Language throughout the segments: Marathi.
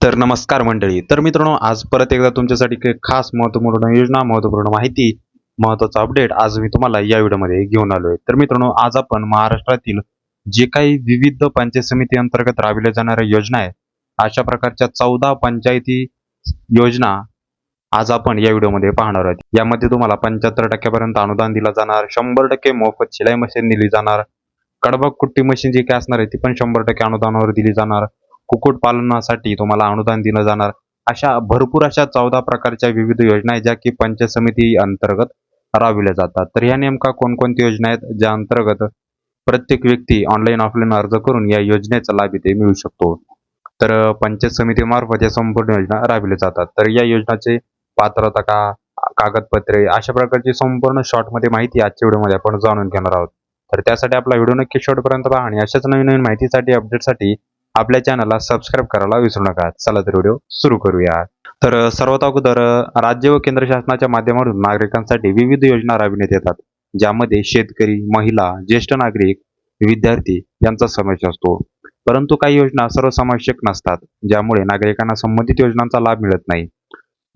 तर नमस्कार मंडळी. तर मित्रांनो आज परत एकदा तुमच्यासाठी काही खास महत्त्वपूर्ण योजना महत्त्वपूर्ण माहिती महत्त्वाचा अपडेट आज मी तुम्हाला या व्हिडिओमध्ये घेऊन आलोय. तर मित्रांनो आज आपण महाराष्ट्रातील जे काही विविध पंचायत समिती अंतर्गत राबविल्या जाणाऱ्या योजना आहेत अशा प्रकारच्या चौदा पंचायती योजना आज आपण या व्हिडिओमध्ये पाहणार आहोत. यामध्ये तुम्हाला पंच्याहत्तर टक्क्यापर्यंत अनुदान दिलं जाणार शंभर टक्के मोफत शिलाई मशीन दिली जाणार कडबक कुट्टी मशीन जी काय असणार आहे ती पण शंभर टक्के अनुदानावर दिली जाणार कुक्कुटपालनासाठी तुम्हाला अनुदान दिलं जाणार. अशा भरपूर अशा चौदा प्रकारच्या विविध योजना आहेत ज्या की पंचायत समिती अंतर्गत राबविल्या जातात. तर ह्या नेमका कोणकोणत्या योजना आहेत? ज्या अंतर्गत प्रत्येक व्यक्ती ऑनलाईन ऑफलाईन अर्ज करून या योजनेचा लाभ इथे मिळू शकतो. तर पंचायत समितीमार्फत या संपूर्ण योजना राबविल्या जातात. तर या योजनाचे पात्रता का कागदपत्रे अशा प्रकारची संपूर्ण शॉर्टमध्ये माहिती आजच्या व्हिडिओमध्ये आपण जाणून घेणार आहोत. तर त्यासाठी आपला व्हिडिओ नक्की शेवटपर्यंत पहा आणि अशाच नवीन नवीन माहितीसाठी अपडेटसाठी आपल्या चॅनलला सबस्क्राईब करायला विसरू नका. चला तर व्हिडिओ सुरू करूया. तर सर्वात अगोदर राज्य व केंद्र शासनाच्या माध्यमातून नागरिकांसाठी विविध योजना राबविण्यात येतात. ज्यामध्ये शेतकरी महिला ज्येष्ठ नागरिक विद्यार्थी यांचा समावेश असतो. परंतु काही योजना सर्वसमावेशक नसतात ज्यामुळे नागरिकांना संबंधित योजनांचा लाभ मिळत नाही.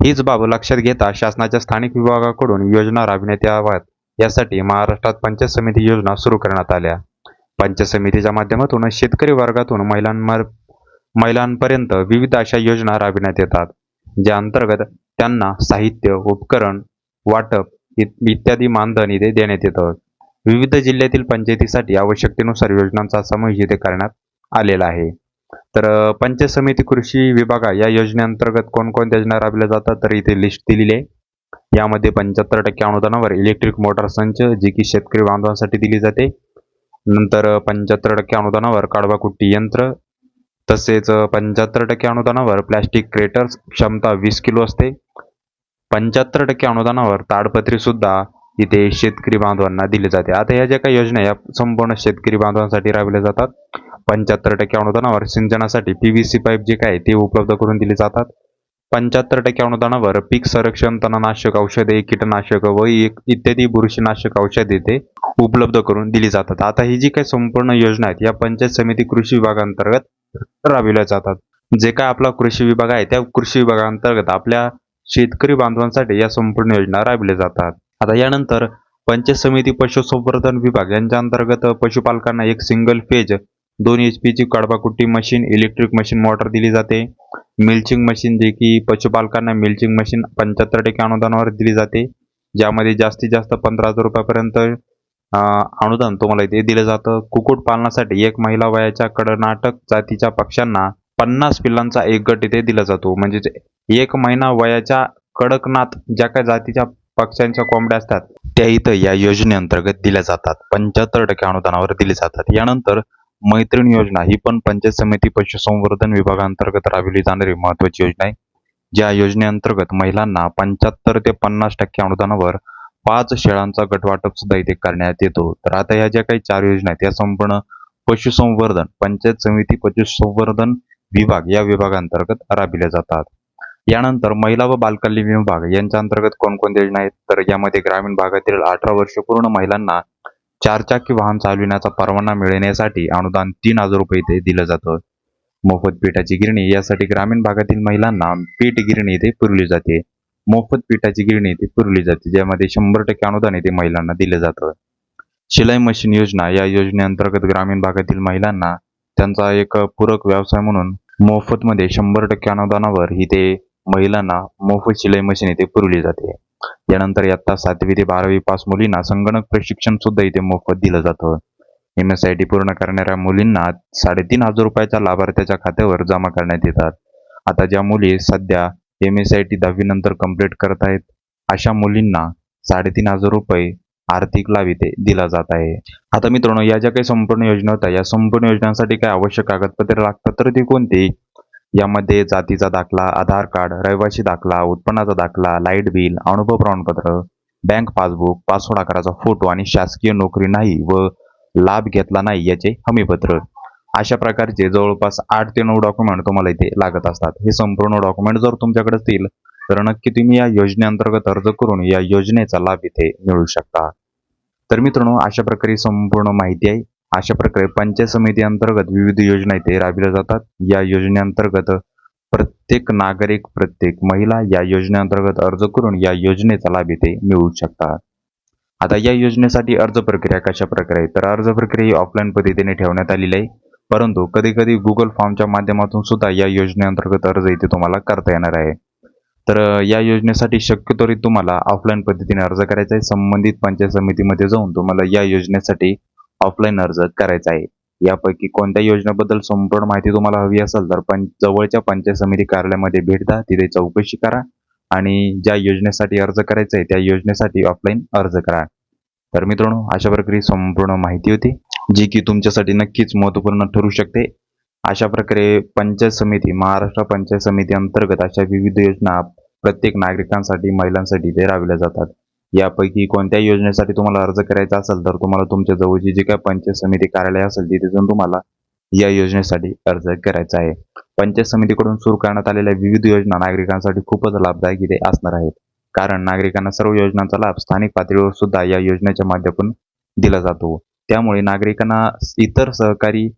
हीच बाब लक्षात घेता शासनाच्या स्थानिक विभागाकडून योजना राबविण्यात याव्यात. यासाठी महाराष्ट्रात पंचायत समिती योजना सुरू करण्यात आल्या. पंचायत समितीच्या माध्यमातून शेतकरी वर्गातून महिलांमार महिलांपर्यंत विविध अशा योजना राबविण्यात येतात ज्या अंतर्गत त्यांना साहित्य उपकरण वाटप इत्यादी मानधन इथे देण्यात येतं विविध जिल्ह्यातील पंचायतीसाठी आवश्यकतेनुसार योजनांचा समावेश इथे करण्यात आलेला आहे. तर पंच पंचायत समिती कृषी विभागा या योजनेअंतर्गत कोणकोणत्या योजना राबविल्या जातात तर इथे लिस्ट दिलेली आहे. यामध्ये पंच्याहत्तर टक्के अनुदानावर इलेक्ट्रिक मोटार संच जी की शेतकरी बांधवांसाठी दिली जाते. नंतर पंच्याहत्तर टक्के अनुदानावर काढवा कुट्टी यंत्र तसेच पंच्याहत्तर टक्के अनुदानावर प्लॅस्टिक क्रेटर्स क्षमता वीस किलो असते. पंच्याहत्तर टक्के अनुदानावर ताडपत्री सुद्धा इथे शेतकरी बांधवांना दिली जाते. आता या ज्या काही योजना या संपूर्ण शेतकरी बांधवांसाठी राबविल्या जातात. पंच्याहत्तर टक्के अनुदानावर सिंचनासाठी पी व्ही सी पाईप जे काय ते उपलब्ध करून दिले जातात. पंच्याहत्तर टक्के अनुदानावर पीक संरक्षण तणनाशक औषधे कीटनाशक व एक- इत्यादी बुरशीनाशक औषधे ते उपलब्ध करून दिली जातात. आता ही जी काही संपूर्ण योजना आहेत या पंचायत समिती कृषी विभागांतर्गत राबविल्या जातात. जे काय आपला कृषी विभाग आहे त्या कृषी विभागांतर्गत आपल्या शेतकरी बांधवांसाठी या संपूर्ण योजना राबविल्या जातात. आता यानंतर पंचायत समिती पशुसंवर्धन विभाग यांच्या अंतर्गत पशुपालकांना एक सिंगल फेज दोन एच पीची कडबाकुट्टी मशीन इलेक्ट्रिक मशीन मोटर दिली जाते. मिल्चिंग मशीन जे की पशुपालकांना मिल्चिंग मशीन पंच्याहत्तर टक्के अनुदानावर दिली जाते. ज्यामध्ये जास्तीत जास्त पंधरा हजार रुपयापर्यंत अनुदान तुम्हाला इथे दिलं जातं. कुक्कुटपालनासाठी एक महिला वयाच्या कडनाटक जातीच्या पक्ष्यांना पन्नास पिल्लांचा एक गट इथे दिला जातो. म्हणजे एक महिना वयाच्या कडकनाथ ज्या काही जातीच्या पक्ष्यांच्या कोंबड्या असतात त्या इथं या योजनेअंतर्गत दिल्या जातात. पंच्याहत्तर टक्के अनुदानावर दिले जातात. यानंतर मैत्रीण योजना ही पण पंचायत समिती पशुसंवर्धन विभागांतर्गत राबविली जाणारी महत्वाची योजना आहे. ज्या योजनेअंतर्गत महिलांना पंच्याहत्तर ते पन्नास टक्के अनुदानावर पाच शेळांचा गटवाटप सुद्धा इथे करण्यात येतो. तर आता या ज्या काही चार योजना आहेत या संपूर्ण पशुसंवर्धन पंचायत समिती पशुसंवर्धन विभाग या विभागांतर्गत राबविल्या जातात. यानंतर महिला व बालकल्याण विभाग यांच्या अंतर्गत कोणकोणत्या योजना आहेत? तर यामध्ये ग्रामीण भागातील अठरा वर्ष पूर्ण महिलांना चारचाकी वाहन चालविण्याचा परवाना मिळण्यासाठी अनुदान तीन हजार रुपये इथे दिलं जातं. मोफत पिठाची गिरणी यासाठी ग्रामीण भागातील महिलांना पीठ गिरणी इथे पुरवली जाते. मोफत पिठाची गिरणी इथे पुरवली जाते ज्यामध्ये शंभर टक्के अनुदान इथे महिलांना दिलं जातं. शिलाई मशीन योजना या योजनेअंतर्गत ग्रामीण भागातील महिलांना त्यांचा एक पूरक व्यवसाय म्हणून मोफतमध्ये शंभर टक्के अनुदानावर इथे महिलांना मोफत शिलाई मशीन इथे पुरवली जाते. यानंतर इयत्ता सातवी ते बारावी पास मुलींना संगणक प्रशिक्षण सुद्धा इथे मोफत दिलं जातं. एम एस आय टी पूर्ण करणाऱ्या मुलींना साडेतीन हजार रुपयाच्या लाभार्थ्याच्या खात्यावर जमा करण्यात येतात. आता ज्या मुली सध्या एम एस आय टी दहावी नंतर कंप्लीट करत आहेत अशा मुलींना साडेतीन हजार रुपये आर्थिक लाभ इथे दिला जात आहे. आता मित्रांनो या ज्या काही संपूर्ण योजना होत्या या संपूर्ण योजनांसाठी काय आवश्यक कागदपत्रे लागतात तर ती कोणती? यामध्ये जातीचा दाखला आधार कार्ड रहिवासी दाखला उत्पन्नाचा दाखला लाइट बिल अनुभव प्रमाणपत्र बँक पासबुक पासवर्ड आकाराचा फोटो आणि शासकीय नोकरी नाही व लाभ घेतला नाही याचे हमीपत्र. अशा प्रकारचे जवळपास आठ ते नऊ डॉक्युमेंट तुम्हाला इथे लागत असतात. हे संपूर्ण डॉक्युमेंट जर तुमच्याकडे असतील तर नक्की तुम्ही या योजनेअंतर्गत अर्ज करून या योजनेचा लाभ इथे मिळू शकता. तर मित्रांनो अशा प्रकारे संपूर्ण माहिती आहे. अशा प्रकारे पंचायत समिती अंतर्गत विविध योजना इथे राबविल्या जातात. या योजनेअंतर्गत प्रत्येक नागरिक प्रत्येक महिला या योजनेअंतर्गत अर्ज करून या योजनेचा लाभ इथे मिळू शकतात. आता या योजनेसाठी अर्ज प्रक्रिया कशा प्रकारे आहे तर अर्ज प्रक्रिया ही ऑफलाईन पद्धतीने ठेवण्यात आलेली आहे. परंतु कधी कधी गुगल फॉर्मच्या माध्यमातून सुद्धा या योजनेअंतर्गत अर्ज इथे तुम्हाला करता येणार आहे. तर या योजनेसाठी शक्यतोरी तुम्हाला ऑफलाईन पद्धतीने अर्ज करायचा आहे. संबंधित पंचायत समितीमध्ये जाऊन तुम्हाला या योजनेसाठी ऑफलाईन अर्ज करायचा आहे. यापैकी कोणत्या योजनेबद्दल संपूर्ण माहिती तुम्हाला हवी असेल तर पण जवळच्या पंचायत समिती कार्यालयामध्ये भेट द्या. तिथे चौकशी करा आणि ज्या योजनेसाठी अर्ज करायचा आहे त्या योजनेसाठी ऑफलाईन अर्ज करा. तर मित्रांनो अशा प्रकारे संपूर्ण माहिती होती जी की तुमच्यासाठी नक्कीच महत्त्वपूर्ण ठरू शकते. अशा प्रकारे पंचायत समिती महाराष्ट्र पंचायत समिती अंतर्गत अशा विविध योजना प्रत्येक नागरिकांसाठी महिलांसाठी ते राबविल्या जातात. यापैकी कोणत्या योजनेसाठी तुम्हाला अर्ज करायचा असेल तर तुम्हाला तुमच्या जवळची जी काय पंचायत समिती कार्यालय असेल तिथे जाऊन तुम्हाला या योजनेसाठी अर्ज करायचा आहे. पंचायत समितीकडून सुरू करण्यात आलेल्या विविध योजना नागरिकांसाठी खूपच लाभदायक इथे असणार आहेत. कारण नागरिकांना सर्व योजनांचा लाभ स्थानिक पातळीवर सुद्धा या योजनेच्या माध्यमातून दिला जातो. त्यामुळे नागरिकांना इतर सहकारी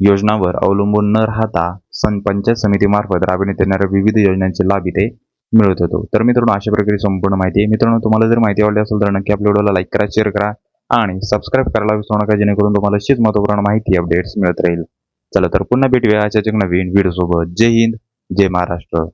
योजनांवर अवलंबून न राहता सन पंचायत समितीमार्फत राबविण्यात येणाऱ्या विविध योजनांचे लाभ इथे मिळत होतो. तर मित्रांनो अशा प्रकारे संपूर्ण माहिती आहे. मित्रांनो तुम्हाला जर माहिती आवडली असेल तर नक्की आपल्या व्हिडिओला लाईक करा शेअर करा आणि सबस्क्राईब करायला विसरू नका जेणेकरून तुम्हाला अशीच महत्त्वपूर्ण माहिती अपडेट्स मिळत राहील. चला तर पुन्हा भेटूया अशाच एक नवीन व्हिडिओ सोबत. जय हिंद जय महाराष्ट्र.